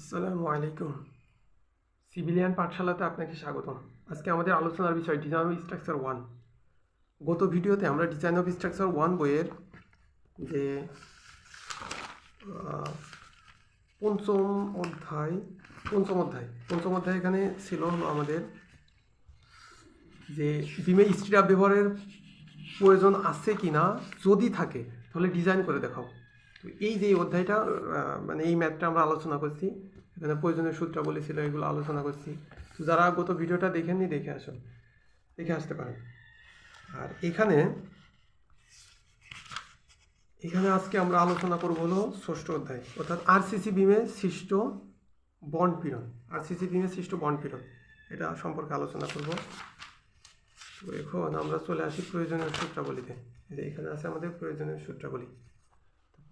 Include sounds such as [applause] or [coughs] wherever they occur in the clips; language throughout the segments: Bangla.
আসসালামু আলাইকুম। সিভিলিয়ান পাঠশালাতে আপনাকে স্বাগতম। আজকে আমাদের আলোচনার বিষয় ডিজাইন অফ স্ট্রাকচার ওয়ান গত ভিডিওতে আমরা ডিজাইন অফ স্ট্রাকচার ওয়ান বইয়ের যে পঞ্চম অধ্যায় পঞ্চম অধ্যায় পঞ্চম অধ্যায় এখানে ছিল হলো আমাদের যে বিমে স্ট্রিপ ব্যবহারের প্রয়োজন আছে কি না যদি থাকে, তাহলে ডিজাইন করে দেখাও। তো এই যে অধ্যায়টা মানে এই ম্যাথটা আমরা আলোচনা করছি। এখানে প্রয়োজনীয় সূত্রাবলী ছিল এগুলো আলোচনা করছি। যারা গত ভিডিওটা দেখেননি, দেখে আসুন। দেখে আসতে পারেন। আর এখানে এখানে আজকে আমরা আলোচনা করব হলো ষষ্ঠ অধ্যায়, অর্থাৎ আরসিসি বিমে সৃষ্ট বন্ড পীড়ন। আরসিসি বিমে সৃষ্ট বন্ড পীড়ন, এটা সম্পর্কে আলোচনা করব। তো এখন আমরা চলে আসি প্রয়োজনীয় সূত্রাবলীতে। এখানে আছে আমাদের প্রয়োজনীয় সূত্রাবলী।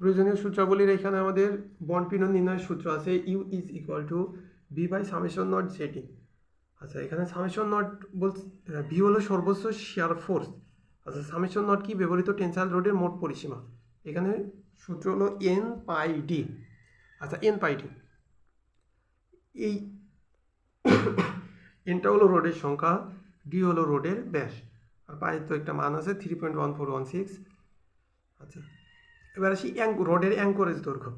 প্রয়োজনীয় সূত্রাবলীর এখানে আমাদের বনপিনন নির্ণয়ের সূত্র আছে U is equal to B by summation naught J T এখানে সামেশন নট বল ভি হলো সর্বোচ্চ শেয়ার ফোর্স আচ্ছা সামেশন নট কি? ব্যবহৃত টেনসাইল রোডের মোট পরিসীমা। এখানে সূত্র হলো এন পাই ডি আচ্ছা এন পাই ডি এই [coughs] এনটা হলো রোডের সংখ্যা ডি হলো রোডের ব্যাস। আর পায়ের তো একটা মান আছে three point one four one six আচ্ছা। এবার আসি অ্যাঙ্ক রোডের অ্যাঙ্করেজ দৈর্ঘ্য।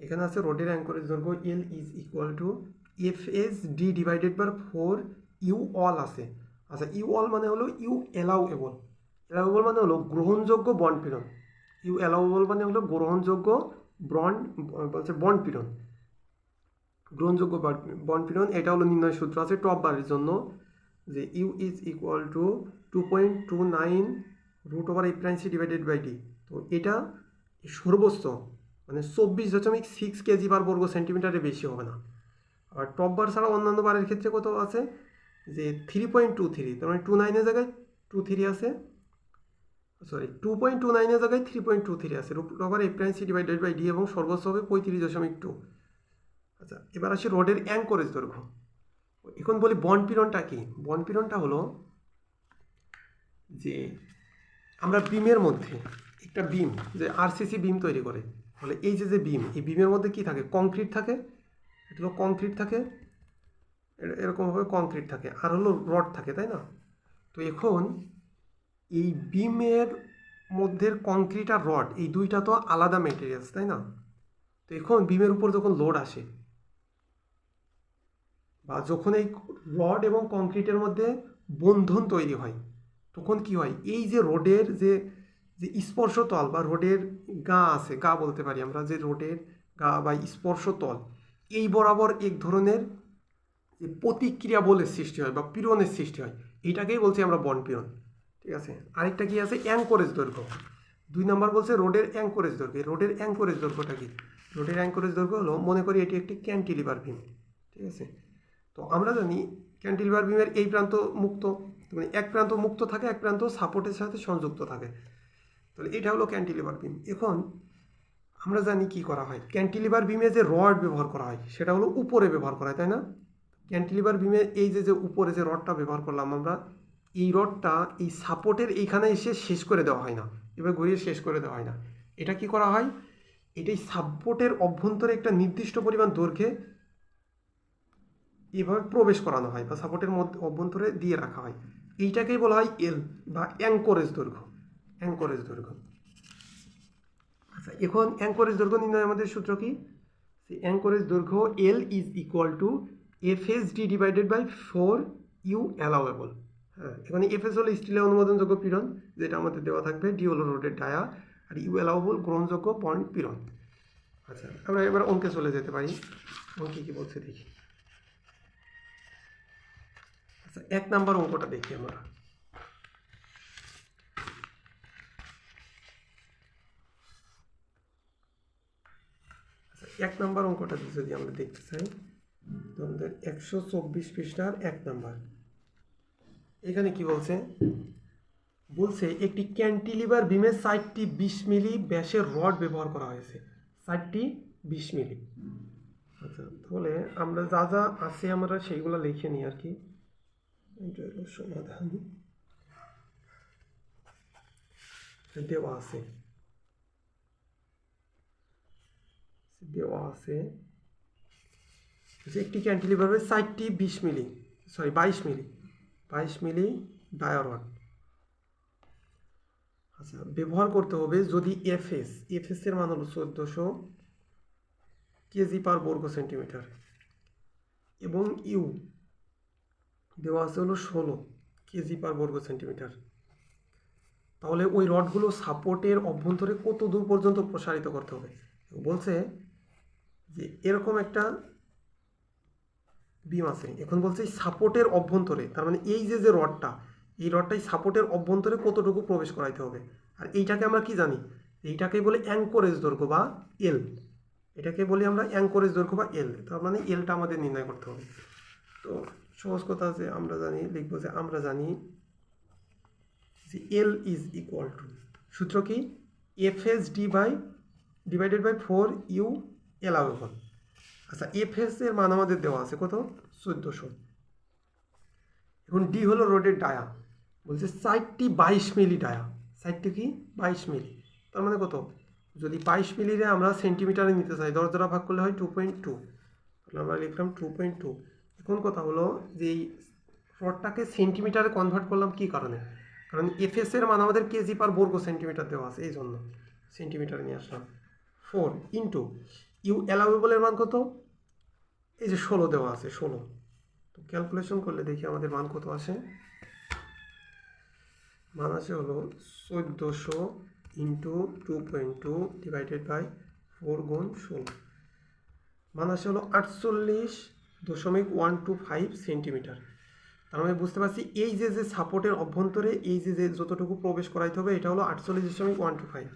এখানে আছে রোডের অ্যাঙ্করেজ দৈর্ঘ্য L is equal to F S D divided by four U all আছে। আচ্ছা ইউ অল মানে হলো ইউ অ্যালাউএবল অ্যালাউএবল মানে হলো গ্রহণযোগ্য বন্ড পীড়ন। ইউ অ্যালাউএবল মানে হলো গ্রহণযোগ্য বন্ড, বলছে বন্ড পীড়ন। গ্রহণযোগ্য বন্ড পীড়ন, এটা হলো নির্ণয় সূত্র আছে টপ বারের জন্য, যে U is equal to two point two nine root over eight prime C divided by D তো এটা সর্বোচ্চ মানে চব্বিশ দশমিক সিক্স কেজি পার বর্গ সেন্টিমিটারের বেশি হবে না। আর টপ বার ছাড়া অন্যান্য বারের ক্ষেত্রে কত আছে? যে থ্রি পয়েন্ট টু থ্রি তার মানে টু নাইনের জায়গায় টু থ্রি আছে সরি টু পয়েন্ট টু নাইনের জায়গায় থ্রি পয়েন্ট টু থ্রি আছে। Root over prime C divided by D এবং সর্বোচ্চ হবে পঁয়ত্রিশ দশমিক টু আচ্ছা এবার আসি রোডের অ্যাঙ্করেজ দৈর্ঘ্য। এখন বলি বন পীড়নটা কি? বন পীড়নটা হলো যে আমরা বিমের মধ্যে একটা বিম যে আরসিসি বিম তৈরি করে। ফলে এই যে যে বিম এই বিমের মধ্যে কি থাকে? কংক্রিট থাকে। এটা হলো কংক্রিট থাকে। এরকমভাবে কংক্রিট থাকে। আর হলো রড থাকে, তাই না? তো এখন এই বিমের মধ্যে কংক্রিট আর রড এই দুইটা তো আলাদা মেটেরিয়ালস তাই না? তো এখন বিমের উপর যখন লোড আসে, বা যখন এই রড এবং কংক্রিটের মধ্যে বন্ধন তৈরি হয়, তখন কি হয়? এই যে রোডের যে যে স্পর্শতল বা রোডের গা আছে, গা বলতে পারি আমরা, যে রোডের গা বা স্পর্শতল, এই বরাবর এক ধরনের যে প্রতিক্রিয়া বলের সৃষ্টি হয় বা পীড়নের সৃষ্টি হয় এইটাকেই বলছি আমরা বন পীড়ন। ঠিক আছে? আরেকটা কি আছে? অ্যাঙ্করেজ দৈর্ঘ্য। দুই নম্বর বলছে রোডের অ্যাঙ্করেজ দৈর্ঘ্য। রোডের অ্যাঙ্করেজ দৈর্ঘ্যটা কি? রোডের অ্যাঙ্করেজ দৈর্ঘ্য হলো, মনে করি এটি একটি ক্যান্টিলিভার বিম ঠিক আছে? তো আমরা জানি ক্যান্টিলিভার বিমের এই প্রান্ত মুক্ত। মানে এক প্রান্ত মুক্ত থাকে, এক প্রান্ত সাপোর্টের সাথে সংযুক্ত থাকে। তাহলে এটা হলো ক্যান্টিলিভার বিম এখন আমরা জানি কি করা হয়? ক্যান্টিলিভার বিমে যে রড ব্যবহার করা হয়, সেটা হলো উপরে ব্যবহার করা হয়, তাই না? ক্যান্টিলিভার বিমে এই যে যে উপরে যে রডটা ব্যবহার করলাম আমরা, এই রডটা এই সাপোর্টের এইখানে এসে শেষ করে দেওয়া হয় না। এবার ঘুরিয়ে শেষ করে দেওয়া হয় না। এটা কি করা হয়? এটাই সাপোর্টের অভ্যন্তরে একটা নির্দিষ্ট পরিমাণ দৈর্ঘ্যে এভাবে প্রবেশ করানো হয় বা সাপোর্টের মধ্যে অভ্যন্তরে দিয়ে রাখা হয়। এইটাকেই বলা হয় এল বা অ্যাঙ্করেজ দৈর্ঘ্য। অ্যাঙ্করেজ দৈর্ঘ্য। আচ্ছা এখন অ্যাঙ্করেজ দৈর্ঘ্য নির্ণয় আমাদের সূত্র কি? অ্যাঙ্করেজ দৈর্ঘ্য L is equal to F S D divided by four U allowable হ্যাঁ এখানে এফ এস হলো স্টিলের অনুমোদনযোগ্য পীড়ন, যেটা আমাদের দেওয়া থাকবে ডি হলো রোডের ডায়া আর ইউ অ্যালাউবল গ্রহণযোগ্য পয়েন্ট পীড়ন। আচ্ছা আমরা এবার অঙ্কে চলে যেতে পারি। অঙ্কে কী বলছে দেখি। আচ্ছা এক নাম্বার অঙ্কটা দেখি আমরা। এক নাম্বার অঙ্কটা যদি আমরা দেখতে চাই, তো আমাদের একশো চব্বিশ পৃষ্ঠার এক নাম্বার। এখানে কি বলছে? বলছে, একটি ক্যান্টিলিভার বিমের সাইডটি বিশ মিলি ব্যাসের রড ব্যবহার করা হয়েছে। সাইডটি বিশ মিলি। আচ্ছা তাহলে আমরা যা যা আছে আমরা সেইগুলো লিখে নিই আর কি। সমাধান। দেওয়া আছে। দেওয়া আছে। একটি ক্যান্টিলিভারের সাইডটি বিশ মিলি সরি বাইশ মিলি বাইশ মিলি ডায়ারন আচ্ছা ব্যবহার করতে হবে যদি এফএস এফএস এর মান হলো চোদ্দোশো কেজি পার বর্গ সেন্টিমিটার। এবং ইউ দেওয়া আছে হলো ষোলো কেজি পার বর্গ সেন্টিমিটার। তাহলে ওই রডগুলো সাপোর্টের অভ্যন্তরে কত দূর পর্যন্ত প্রসারিত করতে হবে? বলছে যে এরকম একটা বিম আছে। এখন বলছে সাপোর্টের অভ্যন্তরে, তার মানে এই যে যে রডটা এই রডটাই সাপোর্টের অভ্যন্তরে কতটুকু প্রবেশ করাইতে হবে? আর এইটাকে আমরা কি জানি? এইটাকে বলে অ্যাঙ্করেজ দৈর্ঘ্য বা এল এটাকে বলি আমরা অ্যাঙ্করেজ দৈর্ঘ্য বা এল তার মানে এলটা আমাদের নির্ণয় করতে হবে। তো সহজ কথা আছে আমরা জানি, লিখব যে আমরা জানি যে এল ইজ ইকুয়াল টু সূত্র কি? F S D by divided by four U allowable আচ্ছা এফ এস এর মান আমাদের দেওয়া আছে কত? চোদ্দোশো। এখন ডি হলো রোডের ডায়া। বলছে সাইটটি বাইশ মিলি ডায়া। সাইটটি কি? বাইশ মিলি। তার মানে কত? যদি বাইশ মিলিরে আমরা সেন্টিমিটারে নিতে চাই দশ ভাগ করলে হয় টু পয়েন্ট টু তাহলে আমরা লিখলাম টু পয়েন্ট টু এখন কথা হলো যে এই রডটাকে সেন্টিমিটারে কনভার্ট করলাম কী কারণে? কারণ এফএস এর মান আমাদের কেজি পার বর্গ সেন্টিমিটার দেওয়া আছে এই জন্য সেন্টিমিটারে নিয়ে আসলাম। ফোর ইন্টু ইউ অ্যালাউয়েবলের মান কত? এই যে ষোলো দেওয়া আছে, ষোলো। তো ক্যালকুলেশন করলে দেখি আমাদের মান কত আসে মান আছে হলো চোদ্দোশো into two point two divided by four গুণ ষোলো। মান আসে হলো আটচল্লিশ দশমিক ওয়ান টু ফাইভ সেন্টিমিটার তার মানে বুঝতে পারছি এই যে যে সাপোর্টের অভ্যন্তরে এই যে যে যতটুকু প্রবেশ করাইতে হবে, এটা হলো আটচল্লিশ দশমিক ওয়ান টু ফাইভ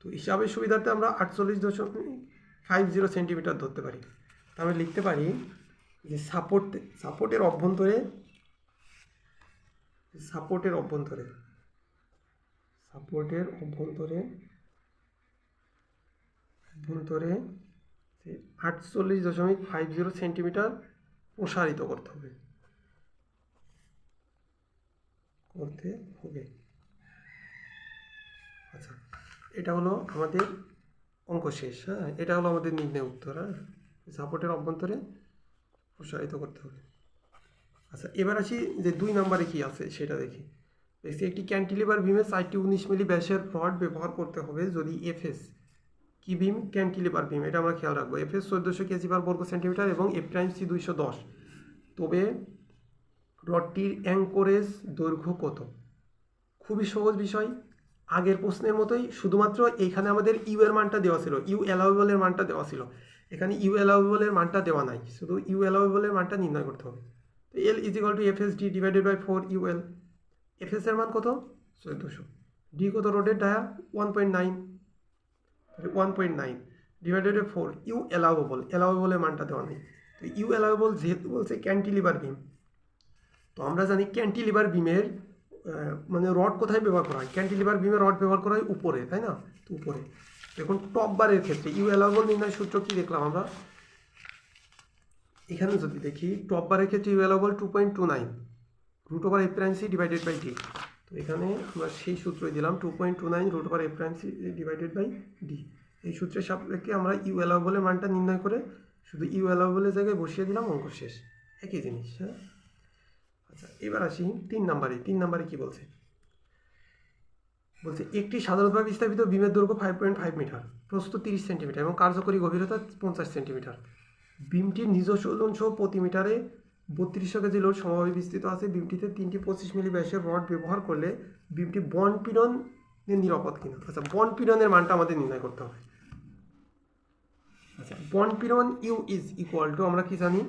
তো হিসাবের সুবিধার্থে আমরা আটচল্লিশ দশমিক ফাইভ জিরো সেন্টিমিটার ধরতে পারি। তাহলে লিখতে পারি যে সাপোর্ট সাপোর্টের অভ্যন্তরে সাপোর্টের অভ্যন্তরে সাপোর্টের অভ্যন্তরে অভ্যন্তরে আটচল্লিশ দশমিক ফাইভ জিরো সেন্টিমিটার প্রসারিত করতে হবে। করতে হবে। আচ্ছা এটা হলো আমাদের অঙ্ক শেষ হ্যাঁ? এটা হলো আমাদের নির্ণয় উত্তর হ্যাঁ? সাপোর্টের অভ্যন্তরে প্রসারিত করতে হবে। আচ্ছা এবার আসি যে দুই নম্বরে কি আছে, সেটা দেখি। দেখছি একটি ক্যান্টিলিভার বিমে সাইটটি উনিশ মিলি ব্যাসের রড ব্যবহার করতে হবে যদি এফএস কি বিম? ক্যান্টিলিভার বিম, এটা আমরা খেয়াল রাখব। এফএস চোদ্দোশো কেজি পার বর্গ সেন্টিমিটার এবং এফ টাইম সি দুইশো দশ। তবে রডটির অ্যাঙ্করেজ দৈর্ঘ্য কত? খুবই সহজ বিষয়। আগের প্রশ্নের মতোই শুধুমাত্র এইখানে আমাদের ইউ এর মানটা দেওয়া ছিল, ইউ অ্যালাউয়েবলের মানটা দেওয়া ছিল। এখানে ইউ অ্যালাউয়েবলের মানটা দেওয়া নাই, শুধু ইউ অ্যালাউয়েবলের মানটা নির্ণয় করতে হবে। তো L is equal to F S D divided by four U L F S এর মান কত? চোদ্দোশো। ডি কত রোডের dia one point nine one point nine divided by four U allowable অ্যালাউয়েবলের মানটা দেওয়া নেই। তো ইউ অ্যালাউয়েবল যেহেতু বলছে ক্যান্টিলিভার বিম তো আমরা জানি ক্যান্টিলিভার বিমের মানে রড কোথায় ব্যবহার করা হয়? ক্যান্টিলিভার বিমের রড ব্যবহার করা হয় উপরে, তাই না? উপরে। এখন টপ বারের ক্ষেত্রে ইউ অ্যালাউবল নির্ণয় সূত্র কি দেখলাম আমরা? এখানে যদি দেখি টপ বারের ক্ষেত্রে U allowable two point two nine root over F divided by D তো এখানে আমরা সেই সূত্রই দিলাম two point two nine root over F divided by D এই সূত্রের সাপেক্ষে আমরা ইউ অ্যালাউবলের মানটা নির্ণয় করে শুধু ইউ অ্যালাউবলের জায়গায় বসিয়ে দিলাম, অঙ্ক শেষ। একই জিনিস হ্যাঁ? এবার আসি তিন নাম্বারে তিন নাম্বারে কি বলছে? বলছে, একটি সাধারণভাবে স্থাপিত বিমের দৈর্ঘ্য ফাইভ পয়েন্ট ফাইভ মিটার প্রস্তুত তিরিশ সেন্টিমিটার এবং কার্যকরী গভীরতা পঞ্চাশ সেন্টিমিটার বিমটির নিজস্ব ওজন সহ প্রতি মিটারে বত্রিশশো কেজি লোড সমভাবে বিস্তৃত আছে, বিমটিতে তিনটি পঁচিশ মিলি ব্যাসের রড ব্যবহার করলে বিমটি বন পীড়নের নিরাপদ কিনা? আচ্ছা বন পীড়নের মানটা আমাদের নির্ণয় করতে হবে। আচ্ছা বন পীড়ন ইউ ইজ ইকুয়াল টু আমরা কি জানি?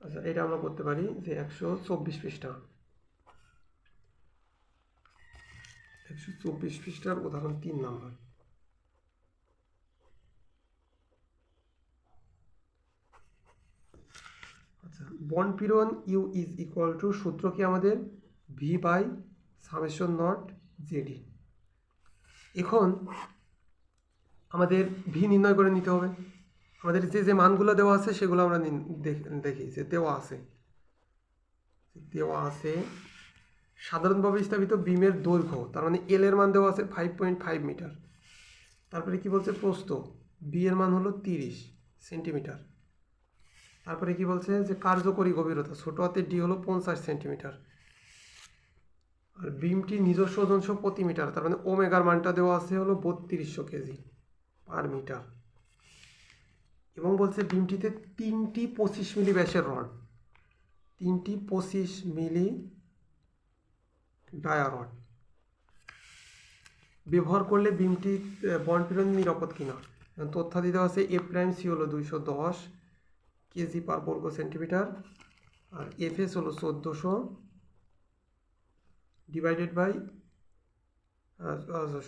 আচ্ছা এটা আমরা করতে পারি যে একশো চব্বিশ পৃষ্ঠা। একশো চব্বিশ পৃষ্ঠার উদাহরণ তিন নাম্বার। আচ্ছা বন পীড়ন ইউ ইজ ইকুয়াল টু সূত্র কি আমাদের? V by summation naught J এখন আমাদের ভি নির্ণয় করে নিতে হবে। আমাদের যে যে মানগুলো দেওয়া আছে, সেগুলো আমরা দেখি যে দেওয়া আছে। দেওয়া আছে, সাধারণভাবে স্থাপিত বিমের দৈর্ঘ্য, তার মানে এল এর মান দেওয়া আছে ফাইভ পয়েন্ট ফাইভ মিটার তারপরে কি বলছে? প্রস্ত বি এর মান হলো তিরিশ সেন্টিমিটার তারপরে কি বলছে? যে কার্যকরী গভীরতা, ছোট হাতের ডি হলো পঞ্চাশ সেন্টিমিটার আর বিমটি নিজস্ব ওজনশ প্রতি মিটার তার মানে ওমেগার মানটা দেওয়া আছে হলো বত্রিশশো কেজি পার মিটার এবং বলছে বিমটিতে তিনটি পঁচিশ মিলি ব্যাসের রড। তিনটি পঁচিশ মিলি ডায়া রড। ব্যবহার করলে বিমটি বন্ড পীড়ন নিরাপদ কিনা? তথ্যাদি দেওয়া আছে এ প্রাইম সি হলো দুইশো দশ কেজি পার বর্গ সেন্টিমিটার আর এফ এস হলো চোদ্দোশো ডিভাইডেড বাই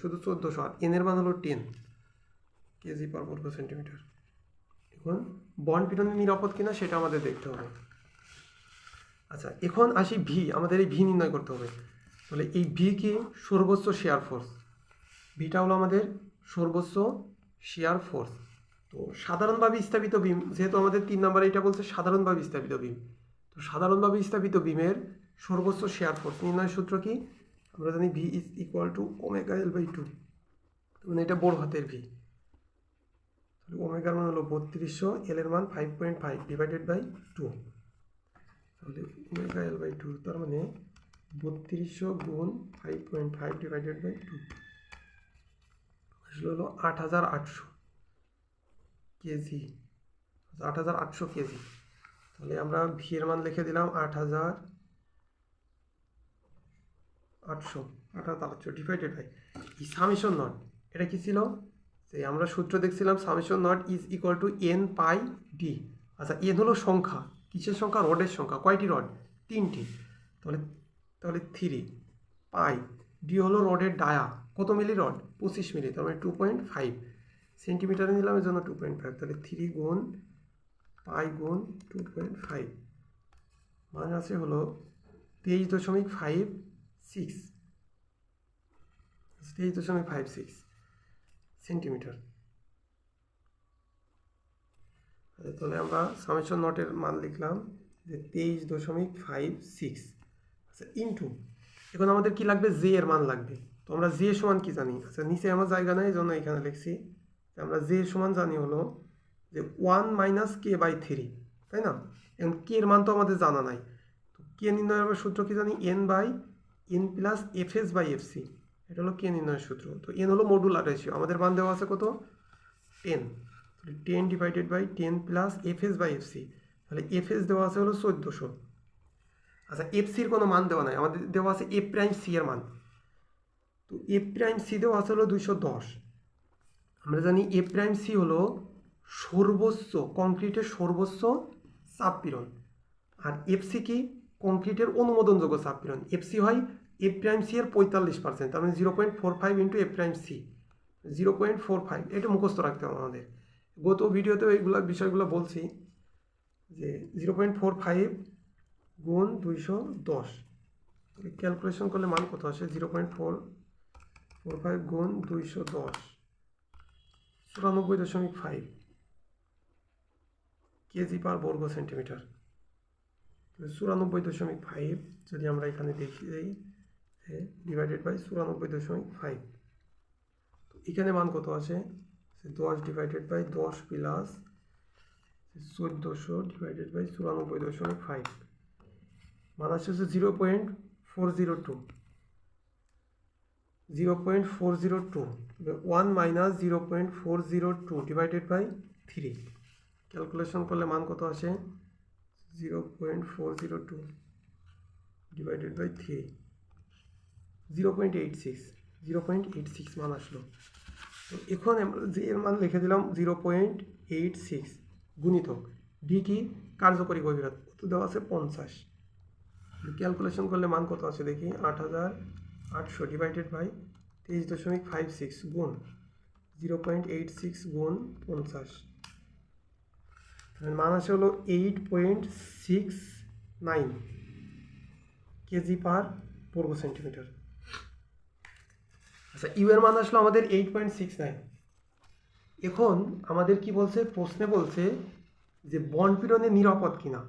শুধু চোদ্দোশো আর এনের মান হলো টেন কেজি পার বর্গ সেন্টিমিটার। এখন বন্ড পীড়নের নিরাপদ কিনা সেটা আমাদের দেখতে হবে। আচ্ছা এখন আসি ভি, আমাদের এই ভি নির্ণয় করতে হবে। তাহলে এই ভি কি সর্বোচ্চ শেয়ার ফোর্স ভিটা হলো আমাদের সর্বোচ্চ শেয়ার ফোর্স তো সাধারণভাবে স্থাপিত বিম যেহেতু আমাদের তিন নম্বরে এটা বলছে সাধারণভাবে স্থাপিত বিম তো সাধারণভাবে স্থাপিত বিমের সর্বোচ্চ শেয়ার ফোর্স নির্ণয় সূত্র কি? আমরা জানি V is equal to omega L by two মানে এটা বড় হাতের ভি। ওমেগার মান হলো বত্রিশশো এল এর মান five point five divided by two তাহলে ওমেগা এল বাই টু তার মানে বত্রিশশো গুণ five point five divided by two আসলে হলো আট হাজার আটশো কেজি। আট হাজার আটশো কেজি। তাহলে আমরা ভি এর মান লিখে দিলাম আট হাজার আটশো। আট হাজার আটশো ডিভাইডেড বাই সামিশন নট এটা কি ছিল? যে আমরা সূত্র দেখছিলাম summation naught is equal to N pi D আচ্ছা এন হলো সংখ্যা। কিসের সংখ্যা? রডের সংখ্যা। কয়টি রড? তিনটি। তাহলে তাহলে থ্রি পাই ডি হলো রডের ডায়া। কত মিলি রড? পঁচিশ মিলি, তার মানে টু পয়েন্ট ফাইভ সেন্টিমিটারে নিলাম এর জন্য টু পয়েন্ট ফাইভ তাহলে থ্রি গুণ পাই গুণ টু পয়েন্ট ফাইভ মানে আছে হলো তেইশ দশমিক ফাইভ সিক্স তেইশ দশমিক ফাইভ সিক্স সেন্টিমিটার। আচ্ছা, তাহলে আমরা সামেশন নটের মান লিখলাম যে তেইশ দশমিক ফাইভ সিক্স আচ্ছা ইন্টু এখন আমাদের কি লাগবে? জে এর মান লাগবে। তো আমরা জে সমান কি জানি? আচ্ছা নিচে আমার জায়গা নেই জন্য এখানে লিখছি আমরা জে সমান জানি হলো যে one minus K by three তাই না? এখন কে এর মান তো আমাদের জানা নাই। তো কে নির্ণয়ের আমরা সূত্র কি জানি? N by N plus F S by F C এটা হলো কে নির্ণয়ের সূত্র। তো এন হলো মডুলার রেশিও আমাদের মান দেওয়া আছে কত? Ten ten divided by ten plus F S by F C তাহলে এফ এস দেওয়া আছে হলো চোদ্দোশো। আচ্ছা এফ সির কোনো মান দেওয়া নাই। আমাদের দেওয়া আছে এ প্রাইম সি এর মান। তো এ প্রাইম সি দেওয়া আছে হলো দুইশো দশ। আমরা জানি এ প্রাইম সি হলো সর্বোচ্চ কংক্রিটের সর্বোচ্চ চাপপীড়ন আর এফসি কি? কংক্রিটের অনুমোদনযোগ্য চাপপীড়ন এফসি হয় এ প্রাইম সি এর পঁয়তাল্লিশ পার্সেন্ট তার মানে zero point four five into A prime C zero point four five এটা মুখস্থ রাখতে হবে আমাদের। গত ভিডিওতে এইগুলো বিষয়গুলো বলছি যে জিরো পয়েন্ট ফোর ফাইভ গুণ দুইশো দশ। ক্যালকুলেশন করলে মান কত আসে? Zero point four four five গুণ দুইশো দশ। চুরানব্বই দশমিক ফাইভ কেজি পার বর্গ সেন্টিমিটার। চুরানব্বই দশমিক ফাইভ যদি আমরা এখানে দেখি ডিভাইডেড বাই চুরানব্বই দশমিক ফাইভ তো এখানে মান কত আছে? দশ ডিভাইডেড বাই দশ প্লাস চোদ্দোশো ডিভাইডেড বাই চুরানব্বই দশমিক ফাইভ মান আসছে হচ্ছে zero point four zero two zero point four zero two one minus zero point four zero two divided by three calculation করলে মান কত আসে? Zero point four zero two divided by three zero point eight six, zero point eight six মান আসলো। এখন এর মান লিখে দিলাম জিরো পয়েন্ট এইট সিক্স গুণিতক ডি কি? কার্যকরী গভীরতা। কত দেওয়া আছে পঞ্চাশ। ক্যালকুলেশন করলে মান কত আছে দেখি? আট হাজার আটশো ডিভাইডেড বাই তেইশ দশমিক ফাইভ সিক্স গুণ জিরো পয়েন্ট এইট সিক্স গুণ পঞ্চাশ। মান আছে হলো eight point six nine K পার বর্গ সেন্টিমিটার। আচ্ছা ইউ এর মান আসলো আমাদের এইট পয়েন্ট সিক্স নাইন এখন আমাদের কি বলছে? প্রশ্নে বলছে যে বন্ড পীড়নে নিরাপদ কিনা?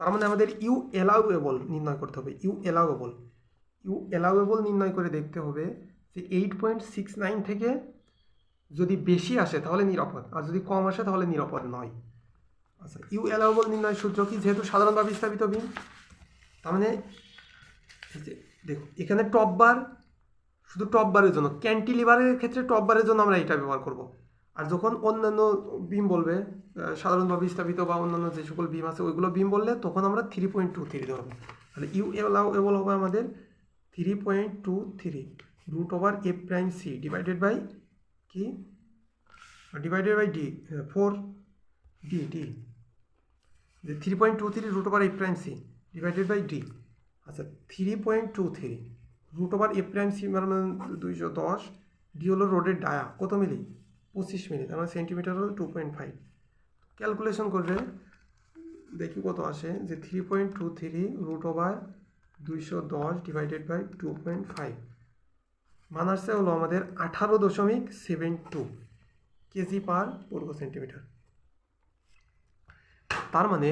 তার মানে আমাদের ইউ এলাউয়েবল নির্ণয় করতে হবে। ইউ এলাউয়েবল ইউ এলাউয়েবল নির্ণয় করে দেখতে হবে যে এইট পয়েন্ট সিক্স নাইন থেকে যদি বেশি আসে তাহলে নিরাপদ, আর যদি কম আসে তাহলে নিরাপদ নয়। আচ্ছা ইউ অ্যালাউবল নির্ণয় সূত্র কি? যেহেতু সাধারণভাবে স্থাপিত বিম। তার মানে দেখো, এখানে টপ বার শুধু টপ বারের জন্য। ক্যান্টিলিভারের ক্ষেত্রে টপ বারের জন্য আমরা এটা ব্যবহার করব। আর যখন অন্যান্য বিম বলবে সাধারণভাবে স্থাপিত বা অন্যান্য যে সকল বিম আছে, ওইগুলো বিম বললে তখন আমরা থ্রি পয়েন্ট টু থ্রি ধরবো। তাহলে ইউ অ্যালাউবল হবে আমাদের three point two three root over A prime C divided by কি divided by D four D D যে three point two three root over A prime C divided by D আচ্ছা three point two three root over A prime C মানে দুইশো দশ, ডি হলো রোডের ডায়া, কত মিলি? পঁচিশ মিলি, তার মানে সেন্টিমিটার হলো টু পয়েন্ট ফাইভ ক্যালকুলেশন করলে দেখি কত আসে, যে three point two three root over দুইশো দশ divided by two point five মান আসছে হলো আমাদের আঠারো দশমিক সেভেন টু কেজি পার বর্গ সেন্টিমিটার। তার মানে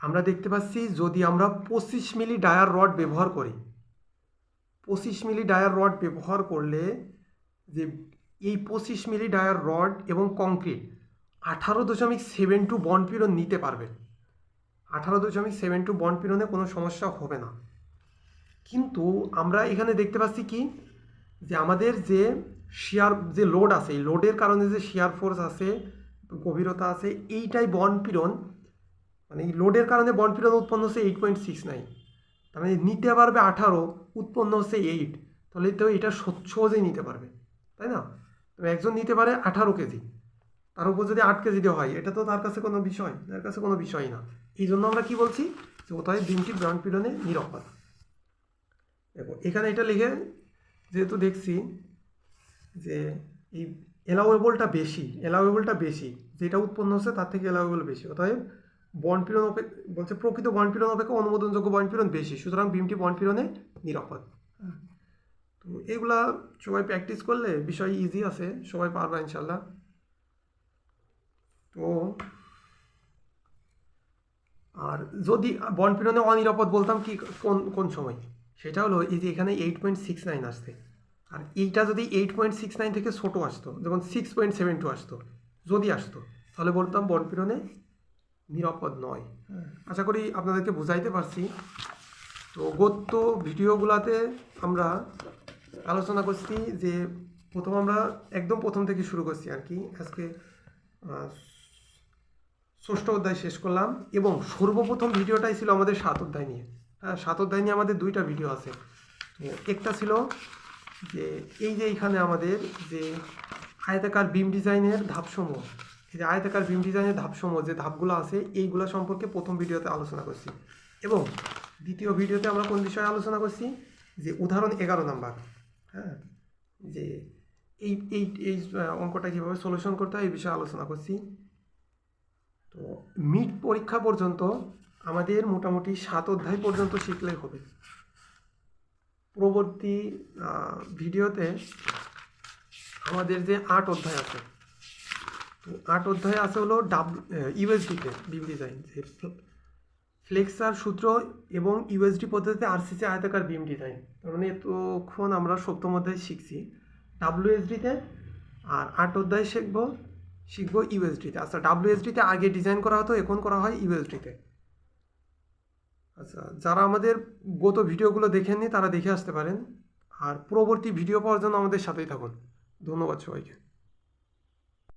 আমরা দেখতে পাচ্ছি যদি আমরা পঁচিশ মিলি ডায়ার রড ব্যবহার করি পঁচিশ মিলি ডায়ার রড ব্যবহার করলে যে এই পঁচিশ মিলি ডায়ার রড এবং কংক্রিট আঠারো দশমিক সেভেন টু বন পিরন নিতে পারবে। আঠারো দশমিক সেভেন টু বন পিরনে কোনো সমস্যা হবে না। কিন্তু আমরা এখানে দেখতে পাচ্ছি কি? যে আমাদের যে শিয়ার যে লোড আছে, এই লোডের কারণে যে শিয়ার ফোর্স আছে, গভীরতা আছে, এইটাই বন পীড়ন মানে এই লোডের কারণে বন পীড়ন উৎপন্ন হচ্ছে এইট পয়েন্ট সিক্স নাইন তার মানে নিতে পারবে আঠারো, উৎপন্ন হচ্ছে এইট তাহলে তো এটা সহজেই নিতে পারবে, তাই না? একজন নিতে পারে আঠারো কেজি, তার উপর যদি আট কেজি দেওয়া হয়, এটা তো তার কাছে কোনো বিষয়, তার কাছে কোনো বিষয় না। এই জন্য আমরা কি বলছি? যে ওটাই ডিমটি ব্রাউন পীড়নে নিরাপদ। দেখো, এখানে এটা লিখে যেহেতু দেখছি যে এই এলাওয়েবলটা বেশি এলাওয়েবলটা বেশি, যেটা উৎপন্ন হচ্ছে তার থেকে এলাওয়েবল বেশি, অতএব বনপীড়ন বলছে প্রকৃত বনপীড়ন অপেক্ষা অনুমোদনযোগ্য বনপীড়ন বেশি। সুতরাং বিমটি বনপীড়নে নিরাপদ। তো এগুলা সবাই প্র্যাকটিস করলে বিষয় ইজি আছে, সবাই পারবে ইনশাল্লাহ। তো আর যদি বনপীড়নে অনিরাপদ বলতাম কি, কোন কোন সময়? সেটা হলো এই যে এখানে এইট পয়েন্ট সিক্স নাইন আসতে আর এইটা যদি এইট পয়েন্ট সিক্স নাইন থেকে ছোটো আসতো, যেমন সিক্স পয়েন্ট সেভেন টু আসতো, যদি আসতো, তাহলে বলতাম বনপীড়নে নিরাপদ নয়। আশা করি আপনাদেরকে বুঝাইতে পারছি। তো গত ভিডিওগুলোতে আমরা আলোচনা করছি যে প্রথম আমরা একদম প্রথম থেকে শুরু করছি আর কি। আজকে ষষ্ঠ অধ্যায় শেষ করলাম এবং সর্বপ্রথম ভিডিওটাই ছিল আমাদের সাত অধ্যায় নিয়ে। হ্যাঁ সাত অধ্যায় নিয়ে আমাদের দুইটা ভিডিও আছে। তো একটা ছিল যে এই যে এইখানে আমাদের যে আয়তাকার বিম ডিজাইনের ধাপসমূহ যে আয়তাকার বিম ডিজাইনের ধাপসমূহ, যে ধাপগুলো আছে, এইগুলো সম্পর্কে প্রথম ভিডিওতে আলোচনা করছি। এবং দ্বিতীয় ভিডিওতে আমরা কোন বিষয়ে আলোচনা করছি? যে উদাহরণ এগারো নাম্বার। হ্যাঁ? যে এই এই এই অঙ্কটা কীভাবে সলিউশন করতে হয় এই বিষয়ে আলোচনা করছি। তো মিড পরীক্ষা পর্যন্ত আমাদের মোটামুটি সাত অধ্যায় পর্যন্ত শিখলেই হবে। পরবর্তী ভিডিওতে আমাদের যে আট অধ্যায় আছে আট অধ্যায় আছে হলো ডাব্লু ইউএসডিতে বিম ডিজাইন ফ্লেক্সার সূত্র এবং ইউএসডি পদ্ধতিতে আরসিসি আয়তাকার বিম ডিজাইন তার মানে এতক্ষণ আমরা সপ্তম অধ্যায় শিখছি। ডাব্লিউএসডিতে আর আট অধ্যায় শিখব শিখব ইউএসডিতে আচ্ছা ডাব্লিউএসডিতে আগে ডিজাইন করা হতো, এখন করা হয় ইউএসডিতে আচ্ছা যারা আমাদের গত ভিডিওগুলো দেখেননি, তারা দেখে আসতে পারেন। আর পরবর্তী ভিডিও পাওয়ার জন্য আমাদের সাথেই থাকুন। ধন্যবাদ সবাইকে।